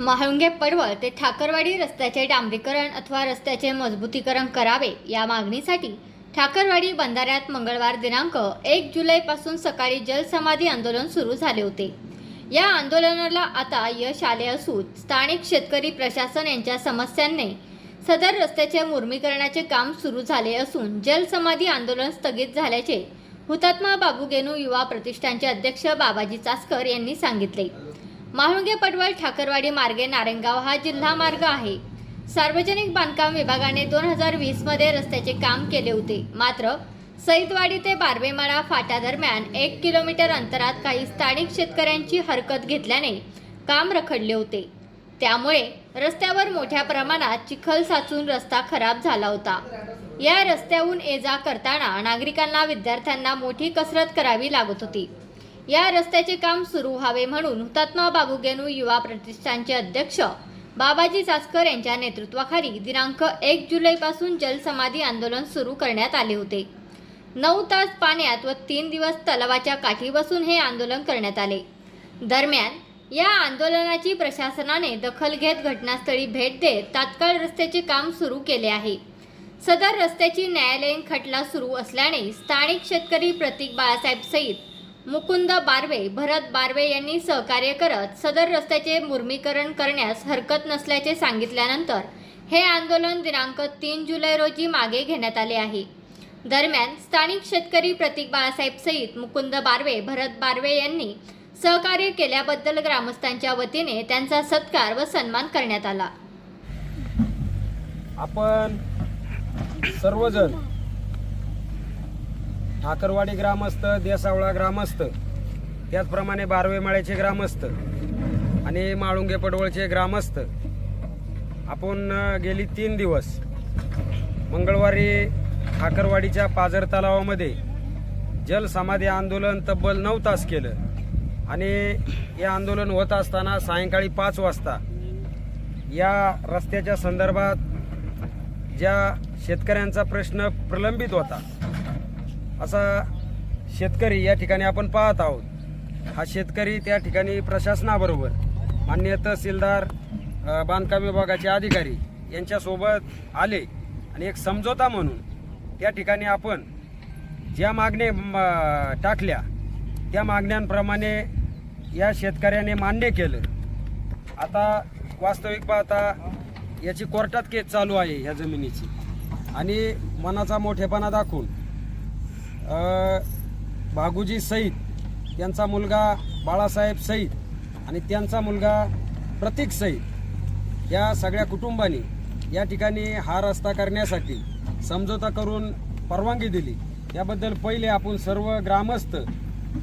महाळुंगे पडवळ ते ठाकरवाडी रस्त्याचे डांबरीकरण अथवा रस्त्याचे मजबूतीकरण करावे या मागणीसाठी ठाकरवाडी बंधाऱ्यात मंगळवार दिनांक एक जुलैपासून सकाळी जलसमाधी आंदोलन सुरू झाले होते. या आंदोलनाला आता यश आले असून स्थानिक शेतकरी प्रशासन यांच्या समस्यांनी सदर रस्त्याचे मुर्मीकरणाचे काम सुरू झाले असून जलसमाधी आंदोलन स्थगित झाल्याचे हुतात्मा बाबू गेनू युवा प्रतिष्ठानचे अध्यक्ष बाबाजी चासकर यांनी सांगितले. महाळुंगे पटवळ ठाकरवाडी मार्गे नारायणगाव हा जिल्हा मार्ग आहे. सार्वजनिक बांधकाम विभागाने दोन हजार वीसमध्ये रस्त्याचे काम केले होते. मात्र सईदवाडी ते बारवेमाळा फाटा दरम्यान एक किलोमीटर अंतरात काही स्थानिक शेतकऱ्यांची हरकत घेतल्याने काम रखडले होते. त्यामुळे रस्त्यावर मोठ्या प्रमाणात चिखल साचून रस्ता खराब झाला होता. या रस्त्याहून ये जा करताना नागरिकांना विद्यार्थ्यांना मोठी कसरत करावी लागत होती. या रस्त्याचे काम सुरू व्हावे म्हणून हुतात्मा बाबुगेनू युवा प्रतिष्ठानचे अध्यक्ष बाबाजी चासकर यांच्या नेतृत्वाखाली दिनांक एक जुलैपासून जलसमाधी आंदोलन सुरू करण्यात आले होते. नऊ तास पाण्यात व तीन दिवस तलावाच्या काठी बसून हे आंदोलन करण्यात आले. दरम्यान या आंदोलनाची प्रशासनाने दखल घेत घटनास्थळी भेट देत तात्काळ रस्त्याचे काम सुरू केले आहे. सदर रस्त्याची न्यायालयीन खटला सुरू असल्याने स्थानिक शेतकरी प्रतीक बाळासाहेब सहित मुकुंद बारवे भरत बारवे यांनी सहकार्य करत सदर रस्त्याचे मुर्मीकरण करण्यास हरकत नसल्याचे सांगितल्यानंतर हे आंदोलन दिनांक तीन जुलै रोजी मागे घेण्यात आले आहे. दरम्यान स्थानिक शेतकरी प्रतीक बाळासाहेब सईद मुकुंद बारवे भरत बारवे यांनी सहकार्य केल्याबद्दल ग्रामस्थांच्या वतीने त्यांचा सत्कार व सन्मान करण्यात आला. आपण सर्वजण ठाकरवाडी ग्रामस्थ देसावळा ग्रामस्थ त्याचप्रमाणे बारवेमाळ्याचे ग्रामस्थ आणि माळुंगे पडवळचे ग्रामस्थ. आपण गेली तीन दिवस मंगळवारी ठाकरवाडीच्या पाझर तलावामध्ये जलसमाधी आंदोलन तब्बल नऊ तास केलं आणि हे आंदोलन होत असताना सायंकाळी पाच वाजता या रस्त्याच्या संदर्भात ज्या शेतकऱ्यांचा प्रश्न प्रलंबित होता असा शेतकरी या ठिकाणी आपण पाहत आहोत. हा शेतकरी त्या ठिकाणी प्रशासनाबरोबर मान्य तहसीलदार बांधकाम विभागाचे अधिकारी यांच्यासोबत आले आणि एक समझोता म्हणून त्या ठिकाणी आपण ज्या मागण्या टाकल्या त्या मागण्यांप्रमाणे या शेतकऱ्याने मान्य केलं. आता वास्तविक पाहता याची कोर्टात केस चालू आहे ह्या जमिनीची. आणि मनाचा मोठेपणा दाखवून अ, भागुजी सईद यांचा मुलगा बाळासाहेब सईद आणि त्यांचा मुलगा प्रतीक सईद या सगळ्या कुटुंबांनी या ठिकाणी हा रस्ता करण्यासाठी समझोता करून परवानगी दिली. त्याबद्दल पहिले आपण सर्व ग्रामस्थ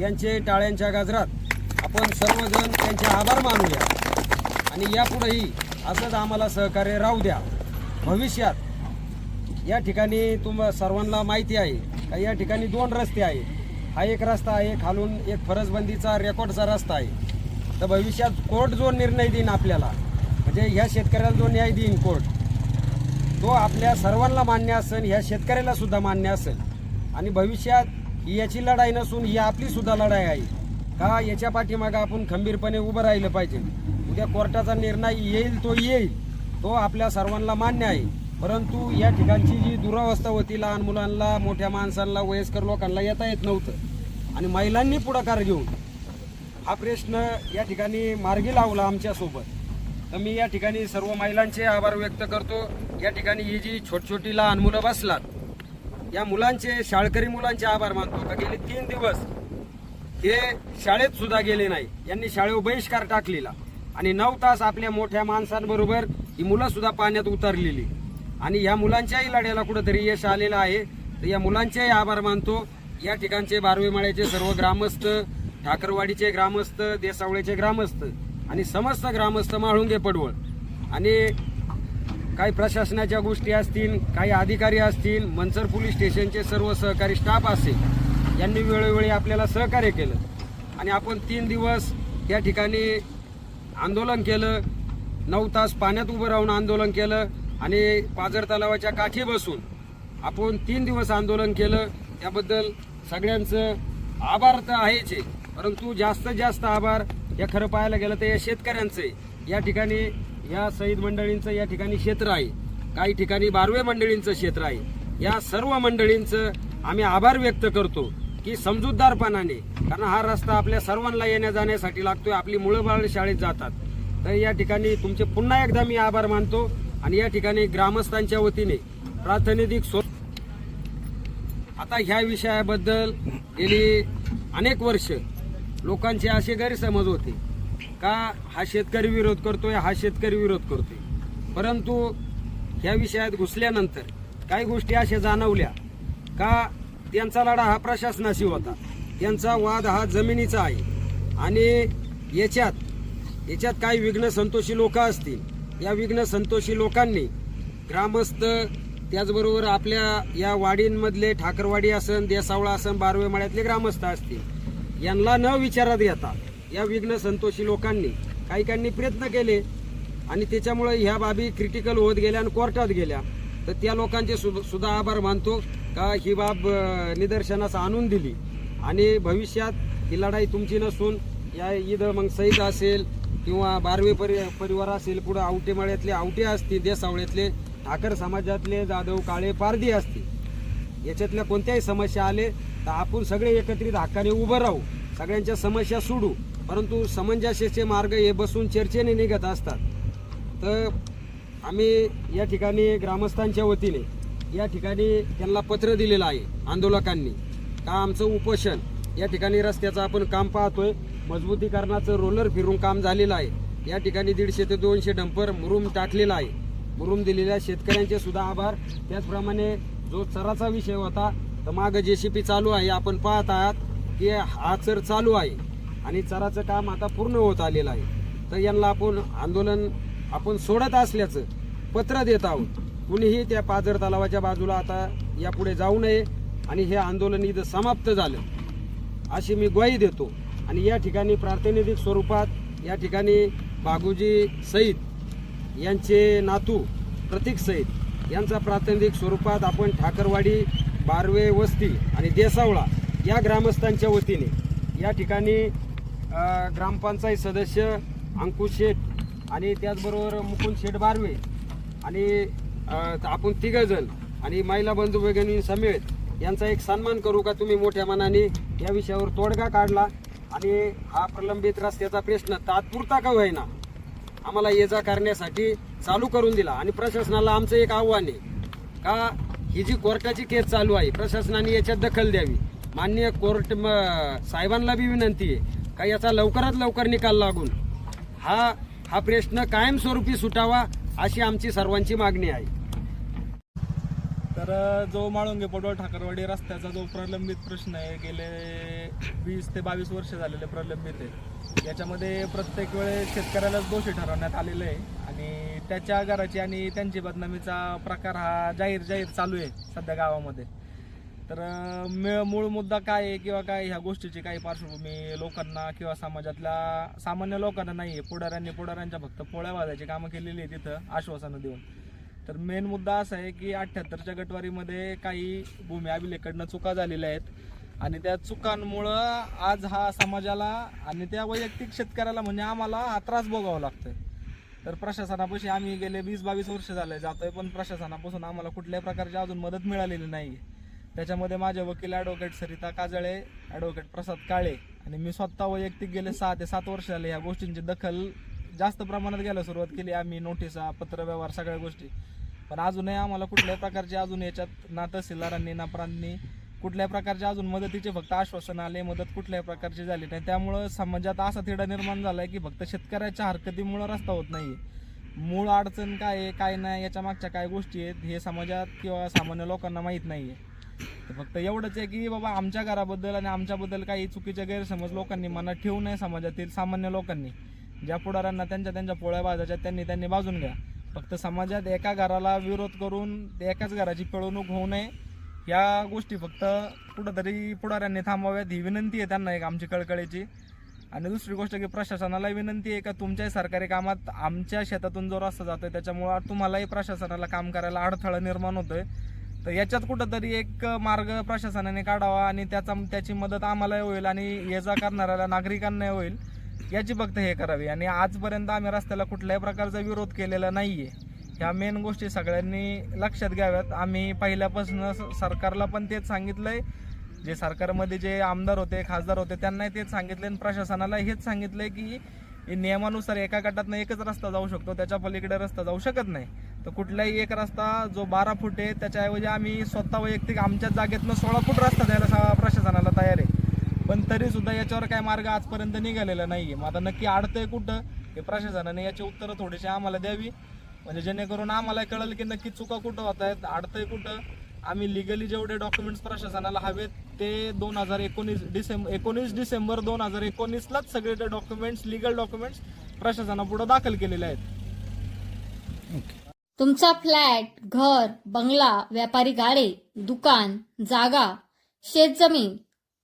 यांचे टाळ्यांच्या गाजरात आपण सर्वजण त्यांचे आभार मानूया. आणि यापुढेही असंच आम्हाला सहकार्य राहू द्या. भविष्यात या ठिकाणी तुम सर्वांना माहिती आहे का या ठिकाणी दोन रस्ते आहे हा एक रस्ता आहे खालून एक फरसबंदीचा रेकॉर्डचा रस्ता आहे. तर भविष्यात कोर्ट जो निर्णय देईन आपल्याला म्हणजे ह्या शेतकऱ्याला जो न्याय देईन कोर्ट तो आपल्या सर्वांना मान्य असेल ह्या शेतकऱ्याला सुद्धा मान्य असेल. आणि भविष्यात ही याची लढाई नसून ही आपली सुद्धा लढाई आहे. का याच्या पाठीमागं आपण खंबीरपणे उभं राहिलं पाहिजे? उद्या कोर्टाचा निर्णय येईल तो येईल तो आपल्या सर्वांना मान्य आहे. परंतु या ठिकाणची जी दुरावस्था होती लहान मुलांना मोठ्या माणसांना वयस्कर लोकांना येता येत नव्हतं. आणि महिलांनी पुढाकार घेऊन हा प्रश्न या ठिकाणी मार्गी लावला आमच्यासोबत. तर मी या ठिकाणी सर्व महिलांचे आभार व्यक्त करतो. या ठिकाणी ही जी छोटी छोटी लहान मुलं बसलात या मुलांचे शाळकरी मुलांचे आभार मानतो. का गेले तीन दिवस हे शाळेत सुद्धा गेले नाही. यांनी शाळेवर बहिष्कार टाकलेला. आणि नऊ तास आपल्या मोठ्या माणसांबरोबर ही मुलं सुद्धा पाण्यात उतरलेली. आणि या मुलांच्याही लढ्याला कुठंतरी यश आलेलं आहे. तर या मुलांचेही आभार मानतो. या ठिकाणचे बारवेमाळ्याचे सर्व ग्रामस्थ ठाकरवाडीचे ग्रामस्थ देसावळेचे ग्रामस्थ आणि समस्त ग्रामस्थ माळुंगे पडवळ. आणि काही प्रशासनाच्या गोष्टी असतील काही अधिकारी असतील मनसर पोलीस स्टेशनचे सर्व सहकारी स्टाफ असेल यांनी वेळोवेळी आपल्याला सहकार्य केलं. आणि आपण तीन दिवस या ठिकाणी आंदोलन केलं. नऊ तास पाण्यात उभं राहून आंदोलन केलं. आणि पाझर तलावाच्या काठी बसून आपण तीन दिवस आंदोलन केलं. त्याबद्दल सगळ्यांचं आभार तर आहेच आहे. परंतु जास्तीत जास्त आभार हे खरं पाहायला गेलं तर या शेतकऱ्यांचं. आहे या ठिकाणी या शहीद मंडळींचं या ठिकाणी क्षेत्र आहे. काही ठिकाणी बारवे मंडळींचं क्षेत्र आहे. या सर्व मंडळींचं आम्ही आभार व्यक्त करतो की समजूतदारपणाने कारण हा रस्ता आपल्या सर्वांना येण्या जाण्यासाठी लागतोय. आपली मुलं बाळ शाळेत जातात. तर या ठिकाणी तुमचे पुन्हा एकदा मी आभार मानतो. आणि या ठिकाणी ग्रामस्थांच्या वतीने प्रातिनिधिक स्व आता ह्या विषयाबद्दल गेली अनेक वर्ष लोकांचे असे गैरसमज होते का हा शेतकरी विरोध करतोय हा शेतकरी विरोध करतोय. परंतु ह्या विषयात घुसल्यानंतर काही गोष्टी अशा जाणवल्या का त्यांचा लढा हा प्रशासनाशी होता. त्यांचा वाद हा जमिनीचा आहे. आणि याच्यात याच्यात काही विघ्न संतोषी लोक असतील या विघ्न संतोषी लोकांनी ग्रामस्थ त्याचबरोबर आपल्या या वाडींमधले ठाकरवाडी असन देसावळा असन बारवे माळ्यातले ग्रामस्थ असतील यांना न विचारात घेता या विघ्न संतोषी लोकांनी काही काहींनी प्रयत्न केले आणि त्याच्यामुळे ह्या बाबी क्रिटिकल होत गेल्या आणि कोर्टात गेल्या. तर त्या लोकांचे सु- सुद्धा आभार मानतो का ही बाब निदर्शनास आणून दिली. आणि भविष्यात ही लढाई तुमची नसून या इथं मग सईद असेल किंवा बारवे परि परिवार असेल पुढं आवटेमाळ्यातले आवटे असतील देसावळ्यातले ठाकर समाजातले जाधव काळे पारधी असतील. याच्यातल्या कोणत्याही समस्या आले तर आपण सगळे एकत्रित हक्काने उभं राहू. सगळ्यांच्या समस्या सोडू. परंतु समंजस्याचे मार्ग हे बसून चर्चेने निघत असतात. तर आम्ही या ठिकाणी ग्रामस्थांच्या वतीने या ठिकाणी त्यांना पत्र दिलेलं आहे आंदोलकांनी. का आमचं उपोषण? या ठिकाणी रस्त्याचं आपण काम पाहतोय. मजबूतीकरणाचं रोलर फिरून काम झालेलं आहे. या ठिकाणी दीडशे ते दोनशे डंपर मुरुम टाकलेला आहे. मुरुम दिलेल्या शेतकऱ्यांचे सुद्धा आभार. त्याचप्रमाणे जो चराचा विषय होता तर मागं जेसीपी चालू आहे. आपण पाहत आहात की हा चर चालू आहे आणि चराचं काम आता पूर्ण होत आलेलं आहे. तर यांना आपण आंदोलन आपण सोडत असल्याचं पत्र देत आहोत. कुणीही त्या पाझर तलावाच्या बाजूला आता यापुढे जाऊ नये आणि हे आंदोलन इथं समाप्त झालं. अशी मी ग्वाही देतो. आणि या ठिकाणी प्रातिनिधिक स्वरूपात या ठिकाणी बागुजी सईद यांचे नातू प्रतीक सईद यांचा प्रातिनिधिक स्वरूपात आपण ठाकरवाडी बारवे वस्ती आणि देसावळा या ग्रामस्थांच्या वतीने या ठिकाणी ग्रामपंचायत सदस्य अंकुश शेठ आणि त्याचबरोबर मुकुंद शेठ बारवे आणि आपण तिघजण आणि महिला बंधू भगिनी समेत यांचा एक सन्मान करू का तुम्ही मोठ्या मनाने? या विषयावर तोडगा काढला. आणि हा प्रलंबित रस्त्याचा प्रश्न तात्पुरता का होईना? आम्हाला ये जा करण्यासाठी चालू करून दिला आणि प्रशासनाला आमचं एक आव्हान आहे. का ही जी कोर्टाची केस चालू आहे प्रशासनाने याच्यात दखल द्यावी. माननीय कोर्ट म- साहेबांना बी विनंती आहे का याचा लवकरात लवकर निकाल लागून हा हा प्रश्न कायमस्वरूपी सुटावा अशी आमची सर्वांची मागणी आहे. तर जो माळुंगे पडवळ ठाकरवाडी रस्त्याचा जो प्रलंबित प्रश्न आहे गेले वीस ते बावीस वर्ष झालेले प्रलंबित आहे. याच्यामध्ये प्रत्येक वेळेस शेतकऱ्यालाच दोषी ठरवण्यात आलेलं आहे. आणि त्याच्या घराची आणि त्यांची बदनामीचा प्रकार हा जाहीर जाहीर चालू आहे सध्या गावामध्ये. तर मूळ मुद्दा काय आहे किंवा काय ह्या गोष्टीची काही पार्श्वभूमी लोकांना किंवा समाजातल्या सामान्य लोकांना नाही आहे पुढाऱ्यांनी पुढाऱ्यांच्या फक्त पोळ्या वाजायची कामं केलेली आहे तिथं आश्वासनं देऊन. तर मेन मुद्दा असा आहे की अठ्ठ्याहत्तरच्या गटवारीमध्ये काही भूमी अभिलेखकडनं चुका झालेल्या आहेत. आणि त्या चुकांमुळं आज हा समाजाला आणि त्या वैयक्तिक शेतकऱ्याला म्हणजे आम्हाला हा त्रास भोगावा लागतोय. तर प्रशासनापाशी आम्ही गेले वीस बावीस वर्ष झाले जातोय पण प्रशासनापासून आम्हाला कुठल्याही प्रकारची अजून मदत मिळालेली नाही त्याच्यामध्ये माझे वकील ॲडव्होकेट सरिता काजळे ॲडव्होकेट प्रसाद काळे आणि मी स्वतः वैयक्तिक गेले सहा ते सात वर्ष झाले ह्या गोष्टींची दखल जास्त प्रमाणात घ्यायला सुरुवात केली. आम्ही नोटिसा पत्रव्यवहार सगळ्या गोष्टी पण अजूनही आम्हाला कुठल्याही प्रकारची अजून याच्यात ना तहसीलदारांनी ना प्रांनी कुठल्याही प्रकारच्या अजून मदतीचे फक्त आश्वासन आले मदत कुठल्याही प्रकारची झाली नाही. त्यामुळं समाजात असा तिढा निर्माण झालाय की फक्त शेतकऱ्याच्या हरकतीमुळं रस्ता होत नाही मूळ अडचण काय आहे काय नाही याच्या मागच्या काय गोष्टी आहेत हे समाजात किंवा सामान्य लोकांना माहीत नाही तर फक्त एवढंच आहे की बाबा आमच्या घराबद्दल आणि आमच्याबद्दल काही चुकीचे गैरसमज लोकांनी मनात ठेवू नये समाजातील सामान्य लोकांनी. ज्या पुढाऱ्यांना त्यांच्या त्यांच्या पोळ्या बाजाच्या त्यांनी त्यांनी बाजून घ्या. फक्त समाजात एका घराला विरोध करून एकाच घराची पिळवणूक होऊ नये. या गोष्टी फक्त कुठंतरी पुढाऱ्यांनी थांबाव्यात ही विनंती आहे त्यांना एक आमची कळकळीची. आणि दुसरी गोष्ट की प्रशासनाला विनंती आहे का तुमच्याही सरकारी कामात आमच्या शेतातून जो रस्ता जातोय त्याच्यामुळं तुम्हालाही प्रशासनाला काम करायला अडथळा निर्माण होतोय. तर याच्यात कुठंतरी एक मार्ग प्रशासनाने काढावा आणि त्याचा त्याची मदत आम्हालाही होईल आणि ये जा करणाऱ्या नागरिकांनाही होईल. याची फक्त हे करावी. आणि आजपर्यंत आम्ही रस्त्याला कुठल्याही प्रकारचा विरोध केलेला नाहीये. ह्या मेन गोष्टी सगळ्यांनी लक्षात घ्याव्यात. आम्ही पहिल्यापासून स- सरकारला पण तेच सांगितलंय. जे सरकारमध्ये जे आमदार होते खासदार होते त्यांनाही तेच सांगितले आणि प्रशासनाला हेच सांगितलंय की हे नियमानुसार एका गटातनं एकच रस्ता जाऊ शकतो. त्याच्या पलीकडे रस्ता जाऊ शकत नाही. तर कुठलाही एक रस्ता जो बारा फूट आहे त्याच्याऐवजी आम्ही स्वतः वैयक्तिक आमच्या जागेतनं सोळा फूट रस्ता द्यायला प्रशासनाला तयार आहे. पण तरी सुद्धा याच्यावर काय मार्ग आजपर्यंत निघालेला नाहीये. मग आता नक्की अडतंय कुठं हे प्रशासनाने याची उत्तरं थोडीशी आम्हाला द्यावी. म्हणजे जेणेकरून आम्हाला कळेल की नक्की चुका कुठं होत आहेत अडतंय कुठं. आम्ही लिगली जेवढे डॉक्युमेंट्स प्रशासनाला हवेत ते दोन हजार एकोणीस डिसेंबर एकोणीस डिसेंबर दोन हजार एकोणीसलाच सगळे ते डॉक्युमेंट्स लिगल डॉक्युमेंट्स प्रशासनापुढे दाखल केलेले आहेत. तुमचा फ्लॅट घर बंगला व्यापारी गाडे दुकान जागा शेतजमीन